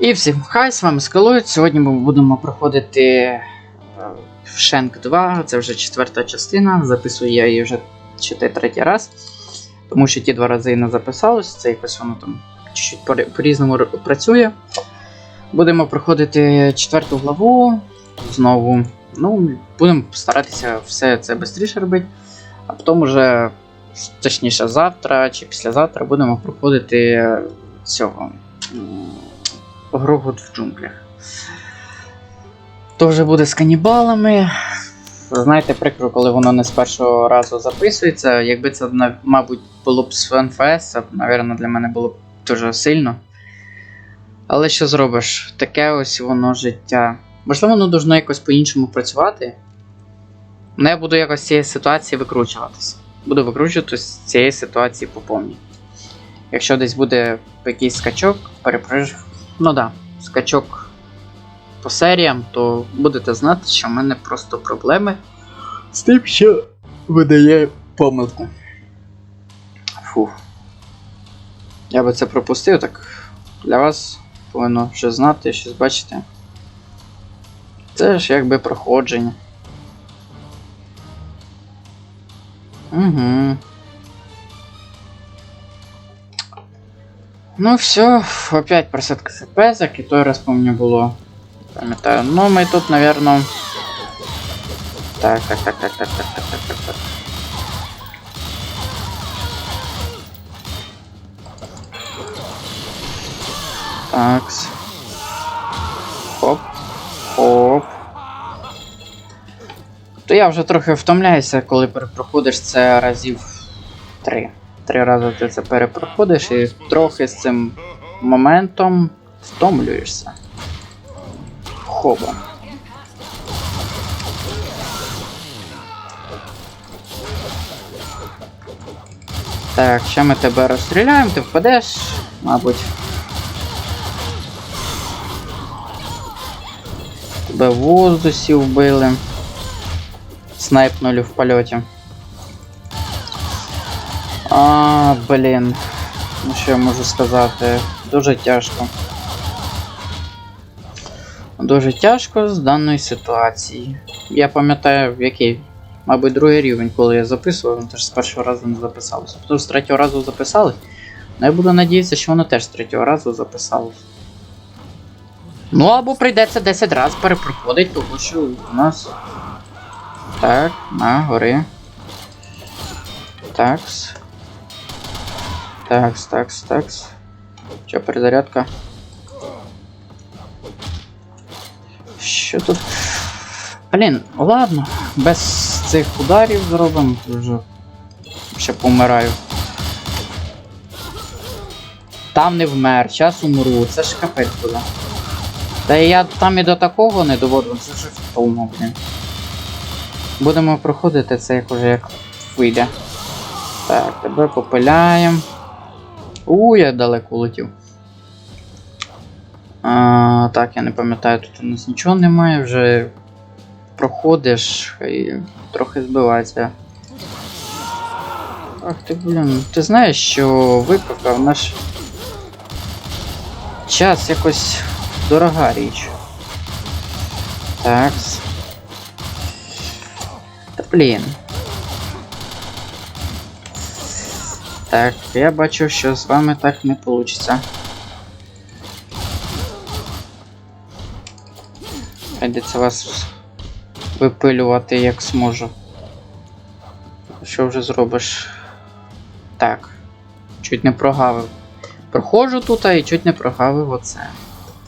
І всім хай, з вами Скалоїд. Сьогодні ми будемо проходити е, Шенк 2, це вже четверта частина. Записую я її вже чи те третій раз. Тому що ті два рази не записалось, це якось воно там чуть-чуть по- по-різному працює. Будемо проходити четверту главу знову. Ну, будемо старатися все це швидше робити, а потім уже, точніше, завтра чи післязавтра будемо проходити цього. Грогот в джунглях. То вже буде з канібалами. Знаєте, прикро, коли воно не з першого разу записується. Якби це, мабуть, було б з НФС, це, мабуть, для мене було б дуже сильно. Але що зробиш? Таке ось воно життя. Можливо, воно должно якось по-іншому працювати. Але я буду якось з цієї ситуації викручуватися. Буду викручуватися з цієї ситуації по повній. Якщо десь буде якийсь скачок, переприж... Ну да, скачок по серіям, то будете знати, що в мене просто проблеми з тим, що видає помилку. Фух. Я би це пропустив, так для вас повинно щось знати, щось бачити. Це ж якби проходження. Угу. Ну все, опять просадка як і той раз помню було. Пам'ятаю. Ну ми тут, наверно. Так, так, так, так, так, так, так, так, так, так. Такс. Хоп. Хоп. То я вже трохи втомляюся, коли перепроходиш це разів три. Три рази ти це перепроходиш і трохи з цим моментом втомлюєшся. Хоба. Так, ще ми тебе розстріляємо, ти впадеш, мабуть. Тебе в воздусі вбили. Снайпнули в польоті. А, блін. Ну що я можу сказати? Дуже тяжко. Дуже тяжко з даної ситуації. Я пам'ятаю, в який, мабуть, другий рівень, коли я записував, він теж з першого разу не записалося. Потім з третього разу записали. Ну я буду надіятися, що воно теж з третього разу записалось. Ну або прийдеться 10 разів перепроходить, тому що у нас. Так, на, гори. Такс. Такс, такс, такс. Що, перезарядка? Що тут? Блін, ладно, без цих ударів зробимо, вже ще помираю. Там не вмер, час умру, це ж капець буде. Та я там і до такого не доводжу, це вже втому, блін. Будемо проходити це як уже як вийде. Так, тебе попиляємо. У, я далеко летів. А, так, я не пам'ятаю, тут у нас нічого немає, вже проходиш і трохи збивається. Ах ти, блін, ти знаєш, що випивка в наш час якось дорога річ. Так. Та блін. Так, я бачу, що з вами так не вийде. Прийдеться вас випилювати як зможу. Що вже зробиш? Так. Чуть не прогавив. Проходжу тут і чуть не прогавив оце.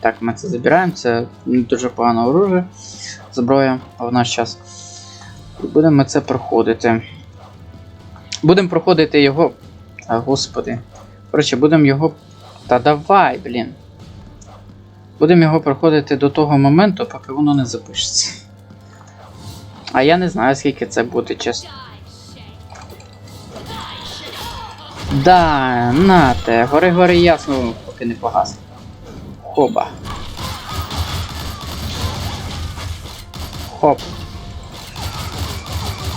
Так, ми це забираємо, це дуже погане оружие, зброя в наш час. І будемо це проходити. Будемо проходити його. А, господи. Коротше, будемо його. Та давай, блін. Будемо його проходити до того моменту, поки воно не запишеться. А я не знаю, скільки це буде, чесно. Да, нате, гори гори ясно, поки не погасне. Хоба. Хоп.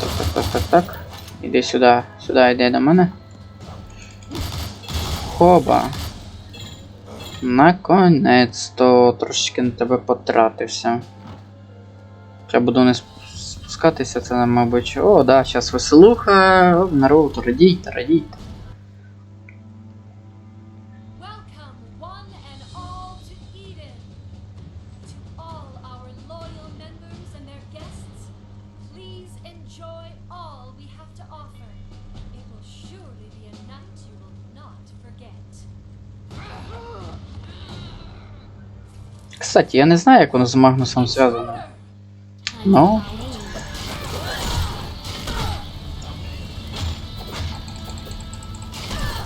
Так, так, так, так, так. Іди сюди, сюди йди до мене. Хоба. Наконець-то трошечки на тебе потратився. Я буду не спускатися, це, мабуть. О, да, зараз веселуха. Народ, радійте, радійте. Кстати, я не знаю, як воно з Магнусом зв'язано. Ну.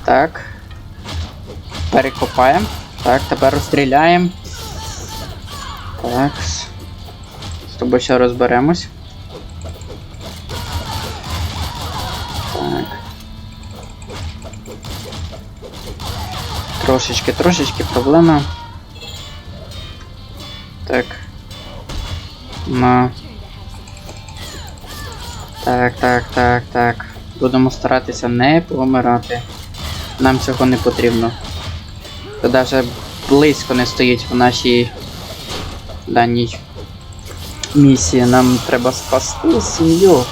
Так. Перекопаємо. Так, тепер розстріляємо. Так. З тобою ще розберемось. Так. Трошечки, трошечки проблема. Так. На. Так, так, так, так. Будемо старатися не помирати. Нам цього не потрібно. Це навіть близько не стоїть в нашій даній місії. Нам треба спасти сім'ю.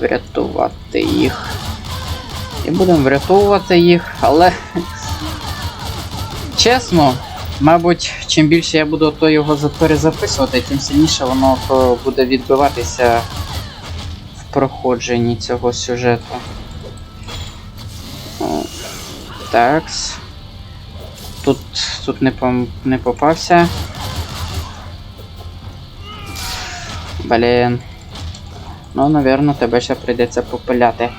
Врятувати їх. І будемо врятовувати їх, але. Чесно, мабуть, чим більше я буду то його перезаписувати, тим сильніше воно буде відбиватися в проходженні цього сюжету. Такс. Тут, тут не, пом- не попався. Блін. Ну, напевно, тебе ще прийдеться попиляти.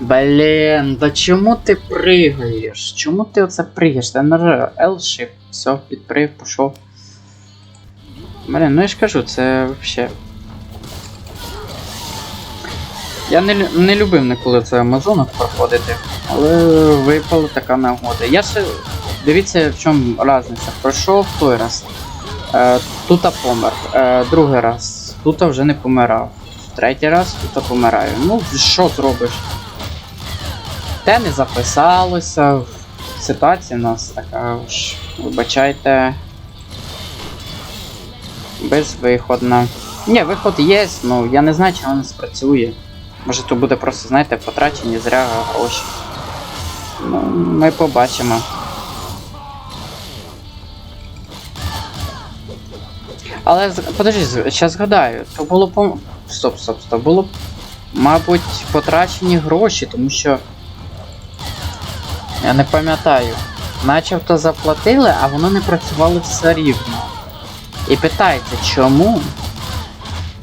Блін, да чому ти пригаєш? Чому ти оце пригаєш? Та на L-shift, все, підприг, пішов. Блін, ну я ж кажу, це вообще. Я не, не любив ніколи це Амазонок проходити, але випала така нагода. Я ще. Дивіться, в чому різниця. Пройшов той раз. Е, тута помер. Е, другий раз. Тута вже не помирав. Третій раз тута помираю. Ну, що зробиш? Те не записалося. Ситуація у нас така ж. Вибачайте. Безвиходна. Ні, виход є, ну я не знаю, чи воно спрацює. Може то буде просто, знаєте, потрачені зря гроші. Ну, ми побачимо. Але подожди, зараз згадаю, то було по. Стоп, стоп, стоп. Було, мабуть, потрачені гроші, тому що. Я не пам'ятаю. Начебто заплатили, а воно не працювало все рівно. І питається, чому?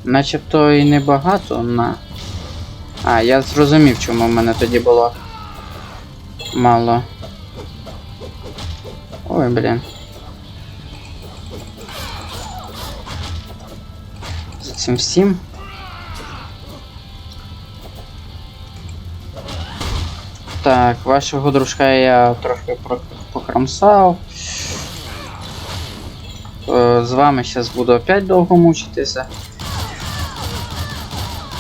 Начебто і небагато на. А, я зрозумів, чому в мене тоді було мало. Ой, блін. Цим всім. Так, вашого дружка я трохи покромсав. Е, З вами зараз буду опять довго мучитися.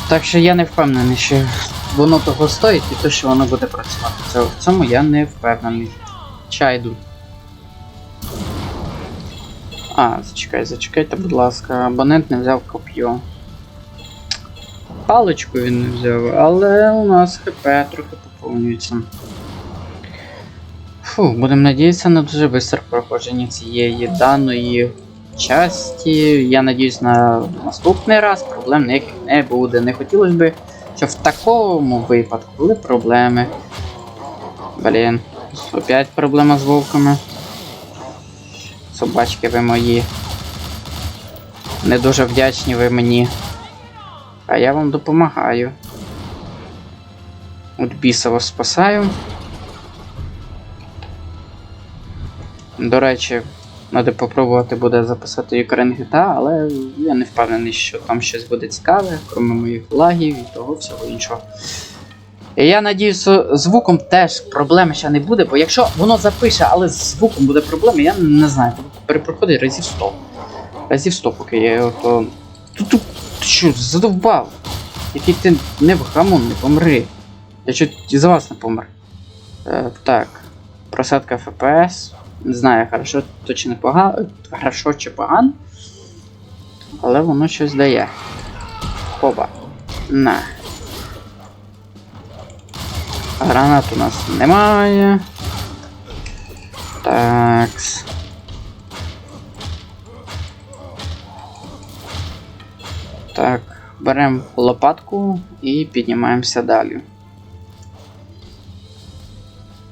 Так що я не впевнений, що воно того стоїть і то, що воно буде працювати. Це, в цьому я не впевнений. Чайду. А, зачекай, зачекайте, будь ласка, абонент не взяв коп'ю. Паличку він не взяв, але у нас ХП трохи поповнюється. Фу, будемо надіятися на дуже швидке проходження цієї даної часті. Я надіюсь на наступний раз проблем не буде. Не хотілося б, щоб в такому випадку були проблеми. Блін, опять проблема з вовками. Собачки ви мої. Не дуже вдячні ви мені. А я вам допомагаю. От біса вас спасаю. До речі, треба попробувати буде записати Ukraine GTA, але я не впевнений, що там щось буде цікаве, крім моїх лагів і того всього іншого. І я що звуком теж проблеми ще не буде, бо якщо воно запише, але з звуком буде проблема, я не знаю, буду перепроходити разів 100. Разів 100, поки я його то. Тут що, задовбав? Який ти не гамон, не помри. Я чуть за вас не помер. Е, так. Просадка FPS. Не знаю, хорошо то чи не погано, хорошо чи погано. Але воно щось дає. Хоба. На. Гранат у нас немає. Такс. Так, беремо лопатку і піднімаємося далі.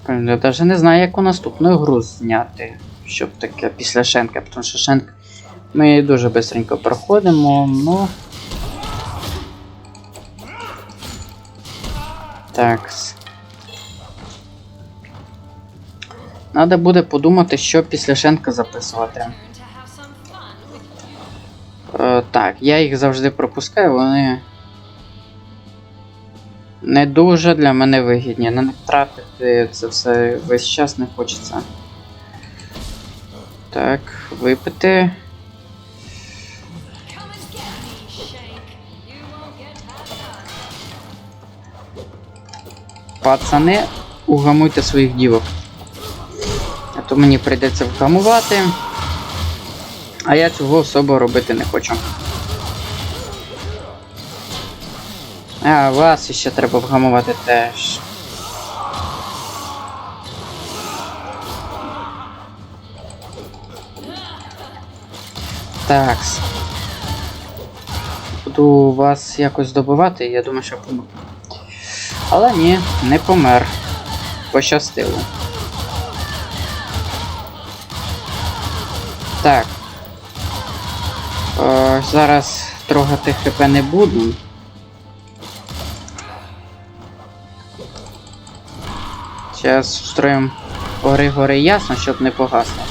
Я навіть не знаю, яку наступну гру зняти, щоб таке після Шенка, тому що Шенк ми дуже швидко проходимо, ну. Такс. Надо буде подумати, що після Шенка записувати. Е, так, я їх завжди пропускаю, вони не дуже для мене вигідні. На них тратити це все весь час не хочеться. Так, випити. Пацани, угамуйте своїх дівок. А то мені прийдеться вгамувати. А я цього особо робити не хочу. А, вас ще треба вгамувати теж. Такс. Буду вас якось добивати, я думаю, що помогу. Але ні, не помер. Пощастило. Так. Е, зараз трогати хп не буду. Зараз встроїмо гори гори ясно, щоб не погасло.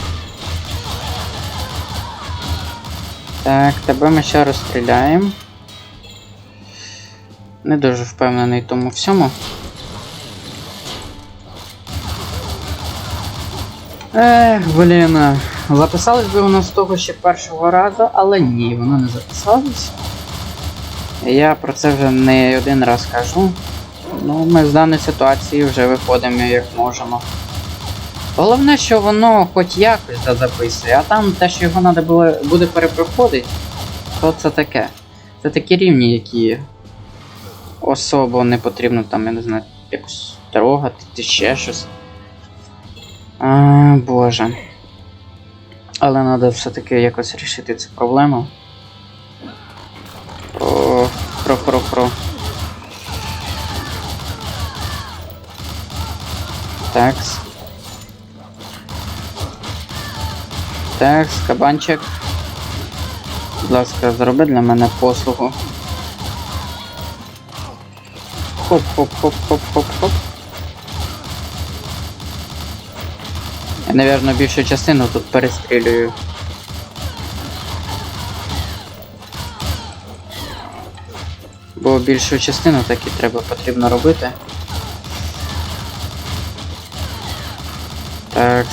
Так, тебе ми ще розстріляємо. Не дуже впевнений тому всьому. Ех, блін. а, Записалось би воно з того ще першого разу, але ні, воно не записалось. Я про це вже не один раз кажу. Ну, ми з даної ситуації вже виходимо як можемо. Головне, що воно хоч якось записує, а там те, що його треба було, буде перепроходити, то це таке. Це такі рівні, які особо не потрібно там, я не знаю, якось трогати чи ще щось. А, Боже. Але треба все-таки якось рішити цю проблему. О, Такс. Такс, кабанчик. Будь ласка, зроби для мене послугу. Хоп-хоп-хоп-хоп-хоп-хоп. Я, наверное, більшу частину тут перестрілюю. Бо більшу частину так треба потрібно робити. Так.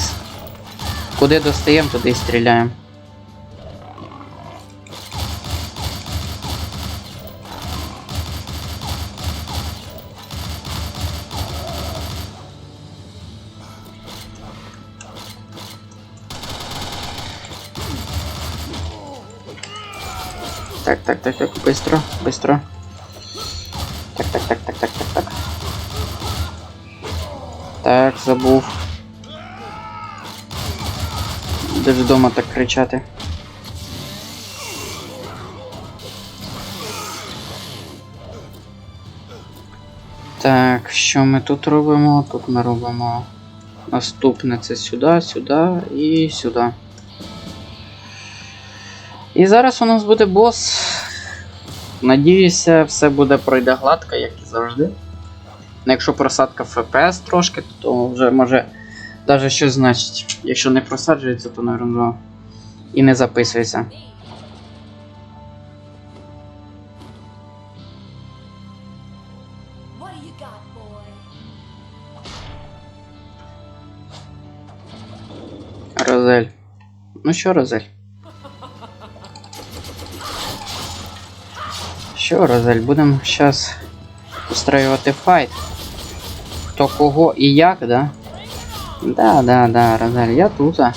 Куди достаємо, туди і стріляємо. Так, так, так, так, быстро, быстро. Так, так, так, так, так, так, так. Так, забув. Де ж вдома так кричати. Так, що ми тут робимо? Тут ми робимо наступне це сюди, сюди і сюди. І зараз у нас буде бос. Надіюся, все буде пройде гладко, як і завжди. Ну, Якщо просадка FPS трошки, то вже може навіть щось значить. Якщо не просаджується, то, напевно, і не записується. Розель. Ну що, Розель? Що, Розель, будемо зараз устроювати файт. Хто кого і як, да? Да, да, да, Розаль, я тут. А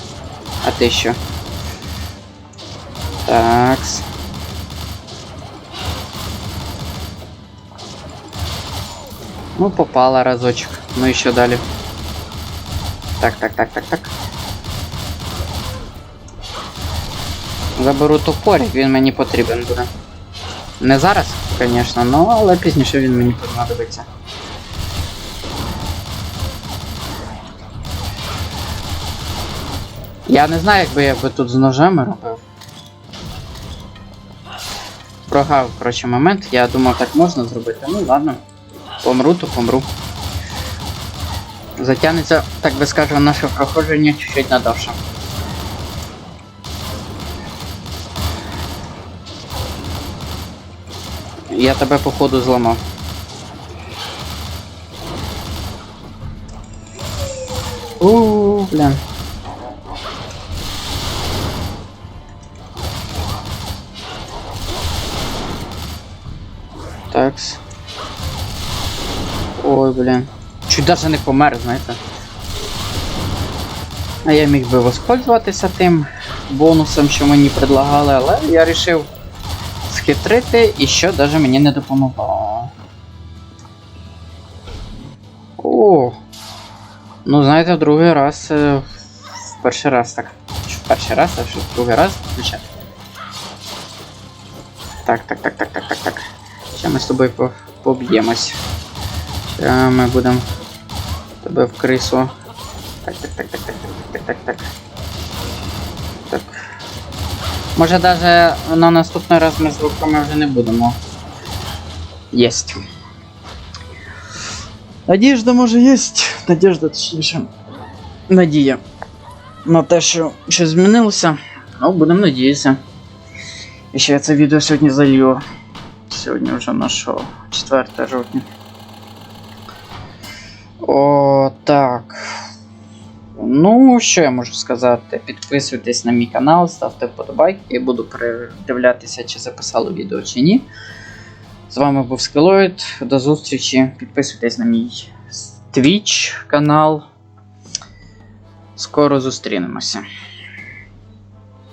ти що? Такс. Ну, попала разочек. Ну і що далі? Так, так, так, так, так. Заберу топорик, він мені потрібен буде. Не зараз, звісно, ну, але пізніше він мені понадобиться. Я не знаю, якби я би тут з ножами робив. Прогав, коротше, момент. Я думав, так можна зробити. Ну ладно. Помру, то помру. Затягнеться, так би скажемо, наше проходження чуть-чуть надовше. Я тебе походу зламав. Ууу, блін. Такс. Ой, блін. Чуть даже не помер, знаєте. А я міг би воспользуватися тим бонусом, що мені предлагали, але я вирішив схитрити і що даже мені не допомогло. О. Ну, знаєте, в другий раз. е, В перший раз так. В перший раз, а що в другий раз включати. Так, так, так, так, так, так, так. Ще ми з тобою по- поб'ємось. Ще ми будемо тебе в крису. Так, так, так, так, так, так, так, так, так. Так. Може даже на наступний раз ми з руками вже не будемо. Єсть. Надіжда може єсть. Надіжда точніше. Надія. На те, що щось змінилося. Ну, будемо надіятися. І ще я це відео сьогодні залью. Сьогодні вже на що? 4 жовтня. О, так. Ну, що я можу сказати? Підписуйтесь на мій канал, ставте вподобайки, я буду передивлятися, чи записало відео чи ні. З вами був Скелоїд. До зустрічі. Підписуйтесь на мій Twitch канал. Скоро зустрінемося.